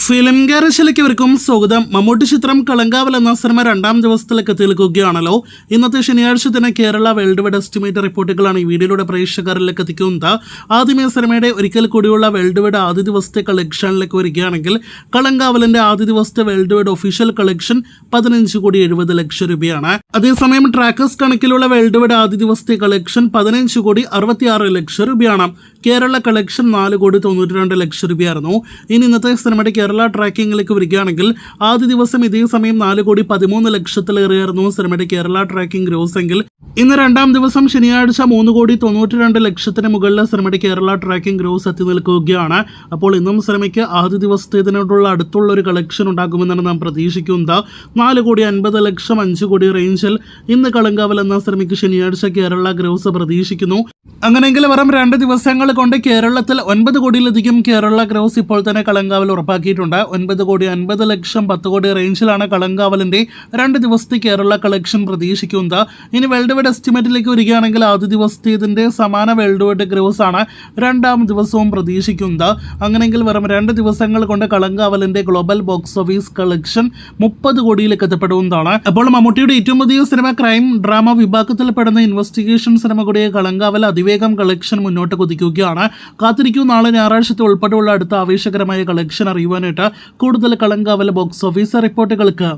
Film ഗാരേജിലേക്കവർക്കും സ്വാഗതം. മമ്മൂട്ടി ചിത്രം കളങ്കാവൽ എന്ന സിനിമ രണ്ടാം ദിവസത്തിലേക്ക് തീർക്കുകയാണല്ലോ ഇന്നത്തെ ശനിയാഴ്ച തന്നെ കേരള വേൾഡ് വൈഡ് എസ്റ്റിമേറ്റ് റിപ്പോർട്ടുകളാണ് ഈ വീഡിയോയിലൂടെ പ്രേക്ഷകരിലേക്ക് എത്തിക്കുന്നത്. ആദ്യമേ സിനിമയുടെ ഒരിക്കൽ കൂടിയുള്ള വേൾഡ് വൈഡ് ആദ്യ ദിവസത്തെ കളക്ഷനിലേക്ക് വരികയാണെങ്കിൽ കളങ്കാവലിന്റെ ആദ്യ ദിവസത്തെ വേൾഡ് വൈഡ് ഒഫീഷ്യൽ കളക്ഷൻ പതിനഞ്ച് കോടി എഴുപത് ലക്ഷം രൂപയാണ്. അതേസമയം ട്രാക്കേഴ്സ് കണക്കിലുള്ള വേൾഡ് വൈഡ് ആദ്യ ദിവസത്തെ കളക്ഷൻ പതിനഞ്ച് കോടി അറുപത്തിയാറ് ലക്ഷം രൂപയാണ്. കേരള കളക്ഷൻ നാല് കോടി തൊണ്ണൂറ്റി രണ്ട് ലക്ഷം രൂപയായിരുന്നു. ഇനി ഇന്നത്തെ സിനിമയുടെ കേരള ട്രാക്കിങ്ങിലേക്ക് വരികയാണെങ്കിൽ ആദ്യ ദിവസം ഇതേ സമയം നാല് കോടി പതിമൂന്ന് ലക്ഷത്തിലേറെയായിരുന്നു സിനിമയുടെ കേരള ട്രാക്കിംഗ് ഗ്രോസ് എങ്കിൽ ഇന്ന് രണ്ടാം ദിവസം ശനിയാഴ്ച മൂന്ന് കോടി തൊണ്ണൂറ്റി രണ്ട് ലക്ഷത്തിന് മുകളിൽ സിനിമയുടെ കേരള ട്രാക്കിംഗ് ഗ്രോസ് എത്തി നിൽക്കുകയാണ് അപ്പോൾ ഇന്നും സിനിമയ്ക്ക് ആദ്യ ദിവസത്തേതിനോടുള്ള അടുത്തുള്ള ഒരു കളക്ഷൻ ഉണ്ടാകുമെന്നാണ് നാം പ്രതീക്ഷിക്കുന്നത്. നാല് കോടി അൻപത് ലക്ഷം അഞ്ച് കോടി റേഞ്ചിൽ ഇന്ന് കളങ്കാവൽ എന്ന സിനിമയ്ക്ക് ശനിയാഴ്ച കേരള ഗ്രോസ് പ്രതീക്ഷിക്കുന്നു. അങ്ങനെയെങ്കിൽ വെറും രണ്ട് ദിവസങ്ങൾ കൊണ്ട് കേരളത്തിൽ ഒൻപത് കോടിയിലധികം കേരള ഗ്രോസ് ഇപ്പോൾ തന്നെ കളങ്കാവൽ ഉറപ്പാക്കിയിട്ടുണ്ട്. ഒൻപത് കോടി അൻപത് ലക്ഷം പത്ത് കോടി റേഞ്ചിലാണ് കളങ്കാവലിന്റെ രണ്ട് ദിവസത്തെ കേരള കളക്ഷൻ പ്രതീക്ഷിക്കുന്നത്. ഇനി വേൾഡ് വൈഡ് എസ്റ്റിമേറ്റിലേക്ക് വരികയാണെങ്കിൽ ആദ്യ ദിവസത്തേതിന്റെ സമാന വേൾഡ് വൈഡ് ഗ്രോസ് ആണ് രണ്ടാം ദിവസവും പ്രതീക്ഷിക്കുന്നത്. അങ്ങനെയെങ്കിൽ വെറും രണ്ട് ദിവസങ്ങൾ കൊണ്ട് കളങ്കാവലിന്റെ ഗ്ലോബൽ ബോക്സ് ഓഫീസ് കളക്ഷൻ മുപ്പത് കോടിയിലേക്ക് എത്തപ്പെടുന്നതാണ്. അപ്പോൾ മമ്മൂട്ടിയുടെ ഏറ്റവും പുതിയ സിനിമ ക്രൈം ഡ്രാമ വിഭാഗത്തിൽപ്പെടുന്ന ഇൻവെസ്റ്റിഗേഷൻ സിനിമ കൂടിയ കളങ്കാവൽ അതിവേഗം കളക്ഷൻ മുന്നോട്ട് കുതിക്കുകയാണ്. കാത്തിരിക്കൂ നാളെ ഞായറാഴ്ചത്തെ ഉൾപ്പെടെയുള്ള അടുത്ത ആവേശകരമായ കളക്ഷൻ അറിയുവാനായിട്ട് കൂടുതൽ കളങ്കാവൽ ബോക്സ് ഓഫീസ് റിപ്പോർട്ടുകൾക്ക്